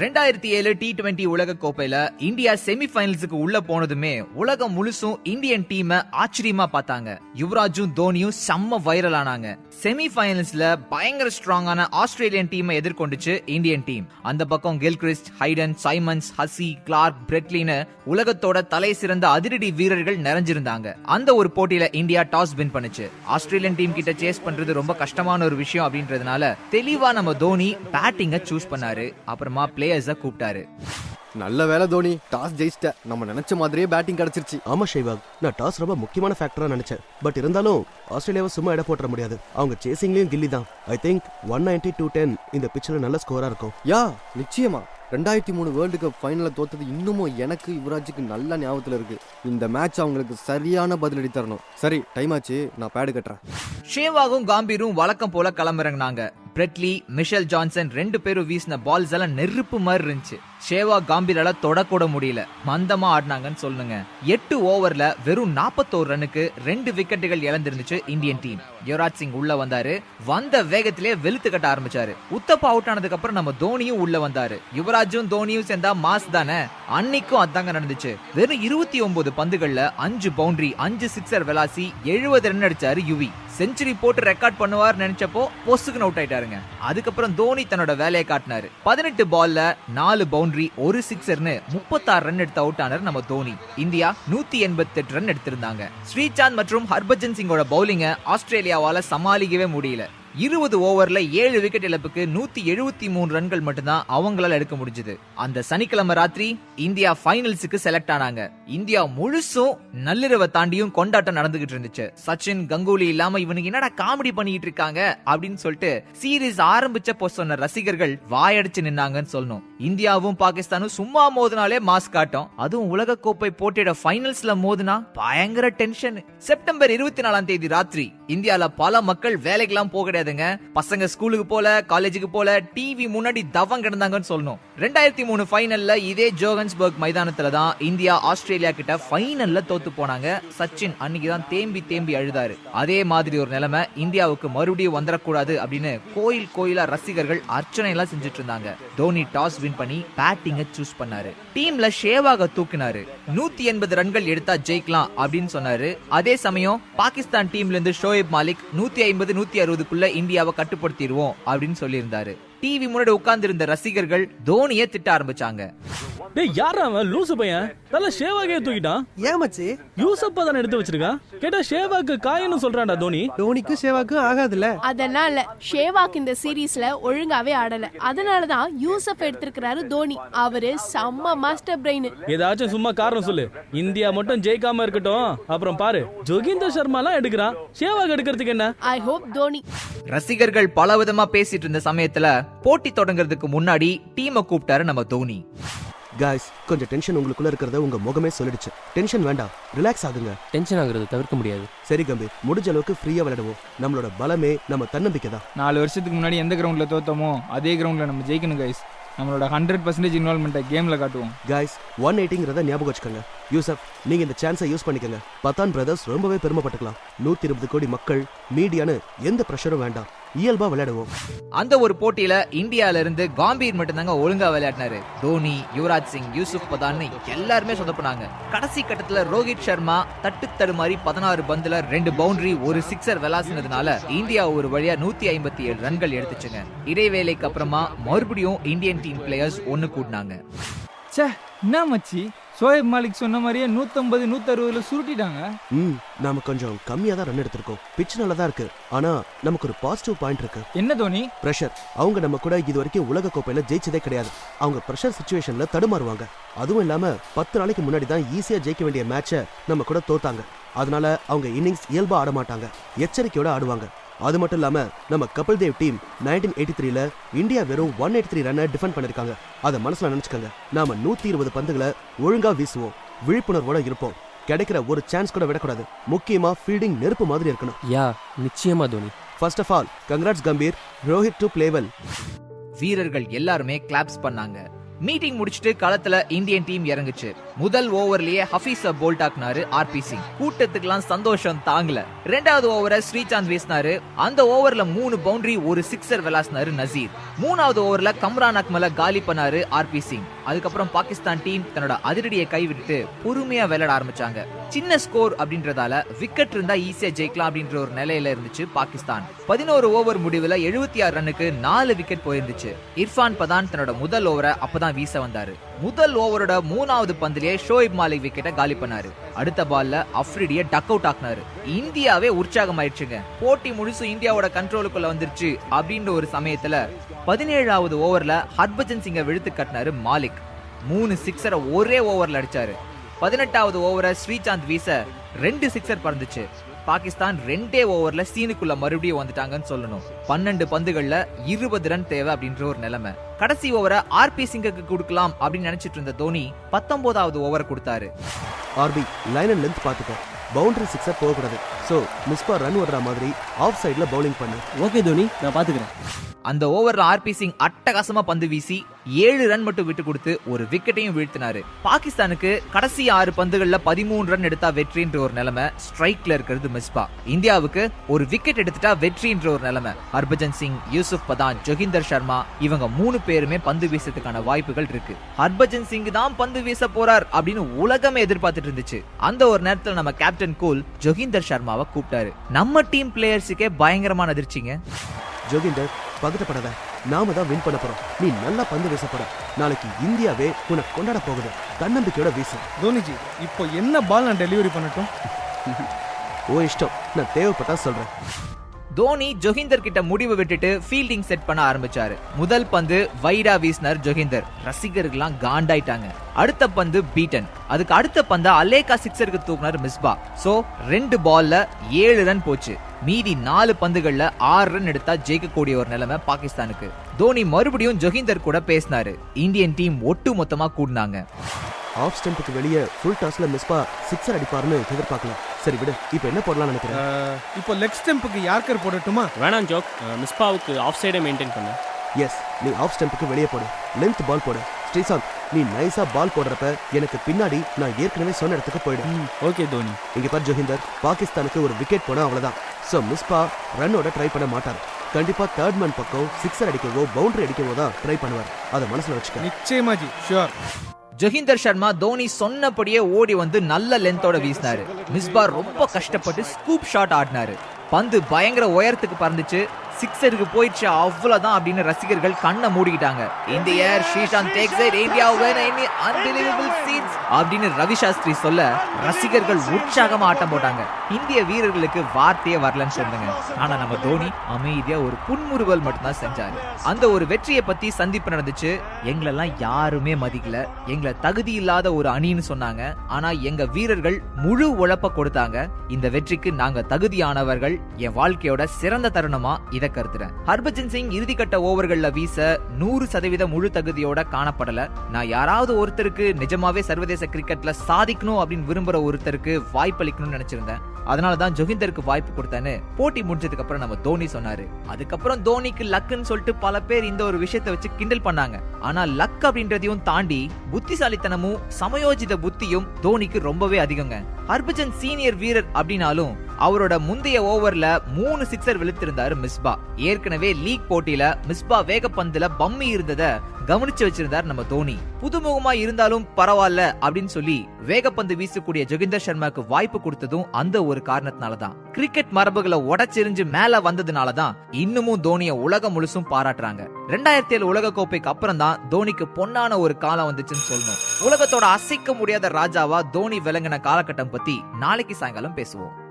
ரெண்டாயிரத்தி ஏழு T twenty உலக கோப்பையில இந்தியா செமி ஃபைனல்ஸுக்கு உள்ள போனதுமே உலகம் முழுசும் இந்தியன் டீமை ஆச்சரியமா பார்த்தாங்க. யுவராஜும் தோனியும் செம்ம வைரல் ஆனாங்க. செமிஃபைனல்ஸ்ல பயங்கர ஸ்ட்ராங்கான ஆஸ்திரேலியன் டீமை எதிர்கொண்டுச்சு இந்தியன் டீம் அந்த பக்கம் Gilchrist Hayden Symonds Hussey Clarke பிரெட்லின்னு உலகத்தோட தலை சிறந்த அதிரடி வீரர்கள் நிறைஞ்சிருந்தாங்க. அந்த ஒரு போட்டியில இந்தியா டாஸ் வின் பண்ணுச்சு. ஆஸ்திரேலியன் டீம் கிட்ட சேஸ் பண்றது ரொம்ப கஷ்டமான ஒரு விஷயம் அப்படின்றதுனால தெளிவா நம்ம தோனி பேட்டிங்க சூஸ் பண்ணாரு. அப்புறமா பிளே பிளேயர்ஸ கூப்பிட்டாரு. நல்ல வேலை தோனி. டாஸ் ஜெயிச்சிட்ட. நம்ம நினைச்ச மாதிரியே பேட்டிங் கிடைச்சிருச்சு. ஆமா ஷைவாக் நான் டாஸ் ரொம்ப முக்கியமான ஃபேக்டரா நினைச்சேன். பட் இருந்தாலும் ஆஸ்திரேலியாவை சும்மா இட போட்டுற முடியாது. அவங்க சேசிங்லயும் கில்லி தான். I think one ninety to ten இந்த பிச்சில் நல்ல ஸ்கோரா இருக்கும். யா நிச்சயமா. ரெண்டாயிரத்தி மூணு வேர்ல்டு கப் ஃபைனல்ல தோத்தது இன்னமும் எனக்கு யுவராஜுக்கு நல்ல ஞாபகத்துல இருக்கு. இந்த மேட்ச் அவங்களுக்கு சரியான பதிலடி தரணும். சரி டைம் ஆச்சு. நான் பேடு கட்டுறேன். ஷேவாகும் காம்பீரும் வழக்கம் போல களமிறங்கினாங்க. பிரெட்லி மிஷல் ஜான்சன் ரெண்டு பேரும் வீசின பால்ஸ் எல்லாம் நெருப்பு மாதிரி இருந்துச்சு. ஷேவா காம்பீரால தொடக்கூட முடியல. மந்தமா ஆடினாங்கன்னு சொல்லுங்க. எட்டு ஓவர்ல வெறும் நாற்பத்தோரு ரன்னுக்கு ரெண்டு விக்கெட்டுகள் இழந்திருந்துச்சு இந்தியன் டீம். யுவராஜ் சிங் உள்ள வந்தாரு. வந்த வேகத்திலே வெளுத்து கட்ட ஆரம்பிச்சாரு. உத்தப்பா அவுட் ஆனதுக்கு அப்புறம் நம்ம தோனியும் உள்ள வந்தாரு. யுவராஜும் தோனியும் சேர்ந்தா மாஸ் தானே? அன்னைக்கும் அதாங்க நடந்துச்சு. வெறும் இருபத்தி ஒன்பது பந்துகள்ல அஞ்சு பவுண்டரி அஞ்சு சிக்ஸர் வெலாசி எழுபது ரன் அடிச்சாரு யுவி. செஞ்சுரி போட்டு ரெக்கார்ட் பண்ணுவார் நினைச்சப்போ பொசுக்கு அவுட் ஆயிட்டாருங்க. அதுக்கப்புறம் தோனி தன்னோட வேலையை காட்டினாரு. பதினெட்டு பால்ல நாலு பவுண்டரி ஒரு சிக்ஸர்னு முப்பத்தாறு ரன் எடுத்து அவுட் ஆனர் நம்ம தோனி. இந்தியா நூத்தி எண்பத்தி எட்டு ரன் எடுத்திருந்தாங்க. ஸ்ரீசாந்த் மற்றும் ஹர்பஜன் சிங்கோட பவுலிங்க ஆஸ்திரேலியாவால சமாளிக்கவே முடியல. இருபது ஓவரில் ஏழு விக்கெட் இழப்புக்கு நூற்றி எழுபத்தி மூணு ரன்கள் மட்டும்தான் அவங்களால எடுக்க முடிஞ்சது. அந்த சனிக்கிழமை ராத்திரி இந்தியா ஃபைனல்ஸுக்கு செலக்ட் ஆனாங்க. இந்தியா முழுசும் நள்ளிரவை தாண்டியும் கொண்டாட்டம் நடந்துகிட்டு இருந்துச்சு. சச்சின் கங்குலி இல்லாம இவனுக்கு என்னடா காமெடி பண்ணிட்டு இருக்காங்க அப்படின்னு சொல்லிட்டு சீரீஸ் ஆரம்பிச்சப்போ சொன்ன ரசிகர்கள் வாயடிச்சு நின்னாங்கன்னு சொல்லணும். இந்தியாவும் பாகிஸ்தானும் சும்மா மோதினாலே மாஸ் காட்டும். அதுவும் உலக கோப்பை போட்டியோட ஃபைனல்ஸ்ல மோதினா பயங்கர டென்ஷன் செப்டம்பர் இருபத்தி நாலாம் தேதி ராத்திரி இந்தியால பல மக்கள் வேலைக்கெல்லாம் போக கிடையாது. கிடையாதுங்க பசங்க ஸ்கூலுக்கு போல காலேஜுக்கு போல டிவி முன்னாடி தவம் கிடந்தாங்கன்னு சொல்லணும். ரெண்டாயிரத்தி மூணு ஃபைனல்ல இதே ஜோகன்ஸ்பர்க் மைதானத்துல தான் இந்தியா ஆஸ்திரேலியா கிட்ட ஃபைனல்ல தோத்து போனாங்க. சச்சின் அன்னைக்கு தான் தேம்பி தேம்பி அழுதாரு. அதே மாதிரி ஒரு நிலைமை இந்தியாவுக்கு மறுபடியும் வந்துடக்கூடாது அப்படின்னு கோயில் கோயிலா ரசிகர்கள் அர்ச்சனை எல்லாம் செஞ்சுட்டு இருந்தாங்க தோனி டாஸ் வின் பண்ணி பேட்டிங்க சூஸ் பண்ணாரு. டீம்ல ஷேவாக தூக்கினாரு. நூத்தி எண்பது ரன்கள் எடுத்தா ஜெயிக்கலாம் அப்படின்னு சொன்னாரு. அதே சமயம் பாகிஸ்தான் டீம்ல இருந்து ஷோயப் மாலிக் நூத்தி ஐம்பது நூத்தி அறுபதுக்குள்ள இந்தியாவை கட்டுப்படுத்திடுவோம் அப்படின்னு சொல்லியிருந்தாரு. டிவி முன்னாடி உட்கார்ந்து இருந்த ரசிகர்கள் தோனியை திட்ட ஆரம்பிச்சாங்க. டேய் யாரா அவன்? லூசு பையன். தல ஷேவாகே தூக்கிட்டான். ஏன் மச்சி? யூசப்பா தானே எடுத்து வச்சிருக்கான் கேட்டா ஷேவாக்கு காயன்னு சொல்றான்டா தோனி. தோனிக்கும் சேவாக்கும் ஆகாதுல்ல. அதெல்லாம் இல்ல. ஷேவாக் இந்த சீரீஸ்ல ஒழுங்காவே ஆடல. அதனாலதான் யூசப் எடுத்திருக்கிறாரு தோனி. அவரு செம்ம மாஸ்டர் பிரெயின் ஏதாச்சும் சும்மா காரணம் சொல்லு. இந்தியா மட்டும் ஜெயிக்காம இருக்கட்டும். அப்புறம் பாரு ஜோகிந்தர் சர்மாலாம் எடுக்கிறான். ஷேவாக் எடுக்கிறதுக்கு என்ன? I hope Dhoni. ரசிகர்கள் பலவிதமா பேசிட்டு இருந்த சமயத்துல போட்டி தொடங்குறதுக்கு முன்னாடி டீமை கூப்பிட்டாரு நம்ம தோனி. காய்ஸ் கொஞ்சம் டென்ஷன் உங்களுக்குள்ள இருக்கிறத உங்க முகமே சொல்லிடுச்சு. டென்ஷன் வேண்டாம். ரிலாக்ஸ் ஆகுங்க. டென்ஷன் ஆகுறது தவிர்க்க முடியாது. சரி கம்பீர். முடிஞ்ச அளவுக்கு ஃப்ரீயா விளையாடுவோம். நம்மளோட பலமே நம்ம தன்னம்பிக்கை தான். நாலு வருஷத்துக்கு முன்னாடி எந்த கிரவுண்டில் தோத்தோமோ அதே கிரவுண்டில் நம்ம ஜெயிக்கணும் கைஸ் நம்மளோட ஹண்ட்ரட் பர்சன்டேஜ் இன்வால்மெண்ட்டை கேமில் காட்டுவோம். காய்ஸ் ஒன் எயிட்டிங்கிறத ஞாபகம் வச்சுக்கோங்க. யூசப் நீங்க இந்த சான்ஸை யூஸ் பண்ணிக்கோங்க. பத்தான் பிரதர்ஸ் ரொம்பவே பெருமைப்பட்டுக்கலாம். நூத்தி இருபது கோடி மக்கள் மீடியான்னு எந்த ப்ரெஷரும் வேண்டாம். இயல்பா விளையாடுவோம். அந்த ஒரு போட்டியில இந்தியால இருந்து காம்பீர் மட்டும்தாங்க ஒழுங்கா விளையாடினாரு. தோனி யுவராஜ் சிங் யூசுப் பதான்னு எல்லாருமே சொதப்புனாங்க. கடைசி கட்டத்துல ரோஹித் சர்மா தட்டு தடுமாறி பதினாறு பந்துல ரெண்டு பவுண்டரி ஒரு சிக்ஸர் விளாசினதுனால இந்தியா ஒரு வழியா நூத்தி ஐம்பத்தி ஏழு ரன்கள் எடுத்துச்சுங்க. இடைவேளைக்கு அப்புறமா மறுபடியும் இந்தியன் டீம் பிளேயர்ஸ் ஒன்னு கூட்டினாங்க ச்சே என்ன மச்சி? சோயப் மாலிக் சொன்ன மாதிரியே நூற்றம்பது நூற்றறுபதுல சுருட்டிட்டாங்க. ம் நாம கொஞ்சம் கம்மியா தான் ரன் எடுத்திருக்கோம். பிச் நல்லா தான் இருக்கு. ஆனா நமக்கு ஒரு பாசிட்டிவ் பாயிண்ட் இருக்கு. என்ன தோனி? ப்ரெஷர் அவங்க நம்ம கூட இது வரைக்கும் உலக கோப்பையில ஜெயிச்சதே கிடையாது. அவங்க ப்ரெஷர் சுச்சுவேஷன்ல தடுமாறுவாங்க. அதுவும் இல்லாம பத்து நாளைக்கு முன்னாடி தான் ஈஸியா ஜெயிக்க வேண்டிய மேட்சை நம்ம கூட தோத்தாங்க. அதனால அவங்க இன்னிங்ஸ் இயல்பா ஆட மாட்டாங்க. எச்சரிக்கையோட ஆடுவாங்க. அது மட்டும் இல்லாம நம்ம Kapil Dev team nineteen eighty த்ரீல இந்தியா வெறும் ஒன் எயிட்டி த்ரீ ரன்னை டிஃபெண்ட் பண்ணிருக்காங்க. அதை மனசுல நினைச்சுக்கோங்க. நாம நூத்தி இருபது பந்துகளை ஒழுங்கா வீசுவோம். விழிப்புணர்வோட இருப்போம். கிடைக்கிற ஒரு சான்ஸ் கூட விடக்கூடாது. முக்கியமா ஃபீல்டிங் நெருப்பு மாதிரி இருக்கணும். யா நிச்சயமா Dhoni. First of all congrats Gambhir. Rohit to பிளேவல் வீரர்கள் எல்லாருமே கிளாப்ஸ் பண்ணாங்க. மீட்டிங் முடிச்சிட்டு களத்துல இந்தியன் டீம் இறங்குச்சு. முதல் ஓவர்லயே ஹபீஸ போல்ட் ஆக்குனாரு ஆர்பி சிங் கூட்டத்துக்குலாம் சந்தோஷம் தாங்கல. ரெண்டாவது ஓவரை ஸ்ரீசாந்த் வீசினாரு. அந்த ஓவர்ல மூணு பவுண்டரி ஒரு சிக்ஸர் விளாசினாரு நசீர். மூணாவது ஓவர்ல கம்ரான் அக்மல காலி பண்ணாரு ஆர்பி சிங் அதுக்கப்புறம் பாகிஸ்தான் டீம் தன்னோட அதிரடியை கைவிட்டு பொறுமையா விளையாட ஆரம்பிச்சாங்க. சின்ன ஸ்கோர் அப்படின்றதால விக்கெட் இருந்தா ஈஸியா ஜெயிக்கலாம் அப்படின்ற ஒரு நிலையில இருந்துச்சு பாகிஸ்தான். பதினோரு ஓவர் முடிவுல எழுபத்தி ஆறு ரன்னுக்கு நாலு விக்கெட் போயிருந்துச்சு. இர்ஃபான் பதான் தன்னோட முதல் ஓவரை அப்பதான் வீச வந்தாரு. முதல் ஓவரோட மூணாவது பந்திலேயே ஷோயிப் மாலிக் விக்கெட்டை காலி பண்ணாரு. அடுத்த பால்ல அஃப்ரிடிய டக் அவுட் ஆக்குனாரு. இந்தியாவே உற்சாகம் ஆயிடுச்சுங்க. போட்டி முழுசும் இந்தியாவோட கண்ட்ரோலுக்குள்ள வந்துருச்சு அப்படின்ற ஒரு சமயத்துல பதினேழாவது ஓவர்ல ஹர்பஜன் சிங்கை விழுத்து கட்டினாரு மாலிக். மூணு சிக்ஸரை ஒரே ஓவர்ல அடிச்சாரு. பதினெட்டாவது ஓவரை ஸ்ரீசாந்த் வீச ரெண்டு சிக்ஸர் பறந்துச்சு. பாகிஸ்தான் ரெண்டே ஓவர்ல சீனுக்குள்ள மறுபடியும் வந்துட்டாங்கன்னு சொல்லணும். பன்னெண்டு பந்துகள்ல இருபது ரன் தேவை அப்படின்ற ஒரு நிலைமை. கடைசி ஓவரை ஆர்பி சிங்குக்கு கொடுக்கலாம் அப்படின்னு நினைச்சிட்டு இருந்த தோனி பத்தொன்பதாவது ஓவர் கொடுத்தாரு. ஆர்பி லைன் அண்ட் லென்த் பார்த்துக்கோ. பவுண்டரி சிக்ஸர் போகக்கூடாது. ஸோ மிஸ்பா ரன் விடுற மாதிரி ஆஃப் சைடில் பவுலிங் பண்ணு. ஓகே தோனி நான் பாத்துக்கிறேன் அந்த ஓவர்ல ஆர்பி சிங் அட்டகாசமா பந்து வீசி ஏழு ரன் மட்டும் விட்டு கொடுத்து ஒரு விக்கெட்டையும் வீழ்த்தினாரு. பாகிஸ்தானுக்கு கடைசி ஆறு பந்துகள்ல பதிமூணு ரன் எடுத்தா வெற்றின்ற ஒரு நிலைமை ஸ்ட்ரைக்ல இருக்கிறது மிஸ்பா. இந்தியாவுக்கு ஒரு விக்கெட் எடுத்துட்டா வெற்றின்ற ஒரு நிலைமை. ஹர்பஜன் சிங் யூசுப் பதான் ஜொகிந்தர் சர்மா இவங்க மூணு பேருமே பந்து வீசத்துக்கான வாய்ப்புகள் இருக்கு. ஹர்பஜன் சிங் தான் பந்து வீச போறார் அப்படின்னு உலகமே எதிர்பார்த்துட்டு இருந்துச்சு. அந்த ஒரு நேரத்துல நம்ம கேப்டன் கூல் ஜொகிந்தர் சர்மாவை கூப்பிட்டாரு. நம்ம டீம் பிளேயர்ஸுக்கே பயங்கரமான அதிர்ச்சிங்க. ஜோகிந்தர் பதட்டப்படாத நாம தான் வின் பண்ண போறோம். நீ நல்லா பந்து வீச போற நாளைக்கு இந்தியாவே உன்னை கொண்டாட போகுது. தன்னம்பிக்கையோட வீசு. தோனிஜி இப்போ என்ன பால் நான் டெலிவரி பண்ணட்டும்? ஓ இஷ்டம். நான் தேவைப்பட்டா சொல்றேன். தோனி ஜொஹிந்தர் கிட்ட முடிவு விட்டுட்டு ஃபீல்டிங் செட் பண்ண ஆரம்பிச்சாரு. முதல் பந்து வைரா வீசினார் ஜொஹிந்தர். ரசிகர்கள்லாம் காண்டாயிட்டாங்க. அடுத்த பந்து பீட்டன். அதுக்கு அடுத்த பந்த அலேகா சிக்ஸருக்கு தூக்குனார் மிஸ்பா. சோ ரெண்டு பால்ல ஏழு ரன் போச்சு. மீதி நாலு பந்துகள்ல ஆறு ரன் எடுத்தா ஜெயிக்கக்கூடிய ஒரு நிலைமை பாகிஸ்தானுக்கு. தோனி மறுபடியும் ஜொஹிந்தர் கூட பேசினாரு. இந்தியன் டீம் ஒட்டு மொத்தமா கூடினாங்க. ஆஃப் ஸ்டம்புக்கு வெளியே ஃபுல் டாஸ்ல மிஸ்பா சிக்ஸர் அடிப்பாருன்னு எதிர்பார்க்கலாம். சரி விடு இப்போ என்ன போடலாம் நினைக்கிறேன்? இப்போ லெக் ஸ்டெம்புக்கு யார்கர் போடட்டுமா? வேணாம் ஜோக். மிஸ்பாவுக்கு ஆஃப் சைடே மெயின்டைன் பண்ணு. எஸ் நீ ஆஃப் ஸ்டம்புக்கு வெளியே போடு. லென்த் பால் போடு. ஸ்ரீசாந்த் நீ நைஸா பால் போடுறப்ப எனக்கு பின்னாடி நான் ஏற்கனவே சொன்ன இடத்துக்கு போயிடு. ஓகே தோனி. இங்க பார் ஜோகிந்தர் பாகிஸ்தானுக்கு ஒரு விக்கெட் போனா அவ்வளவுதான். சோ மிஸ்பா ரன்னோட ட்ரை பண்ண மாட்டார். கண்டிப்பா தேர்ட் மேன் பக்கம் சிக்ஸர் அடிக்கவோ பவுண்டரி அடிக்கவோ தான் ட்ரை பண்ணுவார். அதை மனசுல வச்சுக்க. நிச்சயமா ஜி ஷுவர் ஜொகிந்தர் சர்மா தோனி சொன்னபடியே ஓடி வந்து நல்ல லென்த்தோட வீசினாரு. மிஸ்பா ரொம்ப கஷ்டப்பட்டு ஸ்கூப் ஷாட் ஆடினாரு. பந்து பயங்கர உயரத்துக்கு பறந்துச்சு. சிக்ஸருக்கு போயிடுச்சு? அவ்வளவுதான் அப்படின்னு ரசிகர்கள் கண்ணை மூடிக்கிட்டாங்க. இந்த air Sreesanth takes it India win any unbelievable scenes அப்படின்னு ரவி சாஸ்திரி சொல்ல ரசிகர்கள் உற்சாகமா ஆட்டம் போட்டாங்க. இந்திய வீரர்களுக்கு வார்த்தையே வரலன்னு சொன்னாங்க ஆனா நம்ம தோனி அமைதியா ஒரு புன்முறுவல் மட்டும்தான் செஞ்சாரு. அந்த ஒரு வெற்றியை பத்தி சந்திப்பு நடந்துச்சு. எங்களெல்லாம் யாருமே மதிக்கல. எங்களை தகுதி இல்லாத ஒரு அணின்னு சொன்னாங்க. ஆனா எங்க வீரர்கள் முழு உழைப்ப கொடுத்தாங்க. இந்த வெற்றிக்கு நாங்க தகுதியானவர்கள். என் வாழ்க்கையோட சிறந்த தருணமா இத கருத்துறேன். ஹர்பஜன் சிங் இறுதிக்கட்ட ஓவர்கள்ல வீச நூறு சதவீத முழு தகுதியோட காணப்படல. நான் யாராவது ஒருத்தருக்கு நிஜமாவே சர்வதேச கிரிக்கெட்ல சாதிக்கணும் அப்படின்னு விரும்புற ஒருத்தருக்கு வாய்ப்பளிக்கணும்னு நினைச்சிருந்தேன். அதனால தான் ஜொகிந்தருக்கு வாய்ப்பு கொடுத்தேன்னு போட்டி முடிஞ்சதுக்கு அப்புறம் நம்ம தோனி சொன்னாரு. அதுக்கப்புறம் தோனிக்கு லக்குன்னு சொல்லிட்டு பல பேர் இந்த ஒரு விஷயத்தை வச்சு கிண்டல் பண்ணாங்க. ஆனா லக் அப்படின்றதையும் தாண்டி புத்திசாலித்தனமும் சமயோஜித புத்தியும் தோனிக்கு ரொம்பவே அதிகங்க. ஹர்பஜன் சீனியர் வீரர் அப்படின்னாலும் அவரோட முந்தைய ஓவர்ல மூணு சிக்ஸர் விழுத்திருந்தாரு மிஸ்பா. ஏற்கனவே லீக் போட்டியில மிஸ்பா வேகப்பந்துல பம்மி இருந்தத கவனிச்சு வச்சிருந்தார் நம்ம தோனி. புதுமுகமா இருந்தாலும் பரவாயில்ல அப்படின்னு சொல்லி வேகப்பந்து வீசக்கூடிய ஜோகிந்தர் சர்மாக்கு வாய்ப்பு கொடுத்ததும் அந்த ஒரு காரணத்தினாலதான். கிரிக்கெட் மரபுகளை உடச்செறிஞ்சு மேல வந்ததுனாலதான் இன்னமும் தோனிய உலகம் முழுசும் பாராட்டுறாங்க. ரெண்டாயிரத்தி ஏழு உலக கோப்பைக்கு அப்புறம் தான் தோனிக்கு பொன்னான ஒரு காலம் வந்துச்சுன்னு சொல்லணும். உலகத்தோட அசைக்க முடியாத ராஜாவா தோனி விளங்கின காலகட்டம் பத்தி நாளைக்கு சாயங்காலம் பேசுவோம்.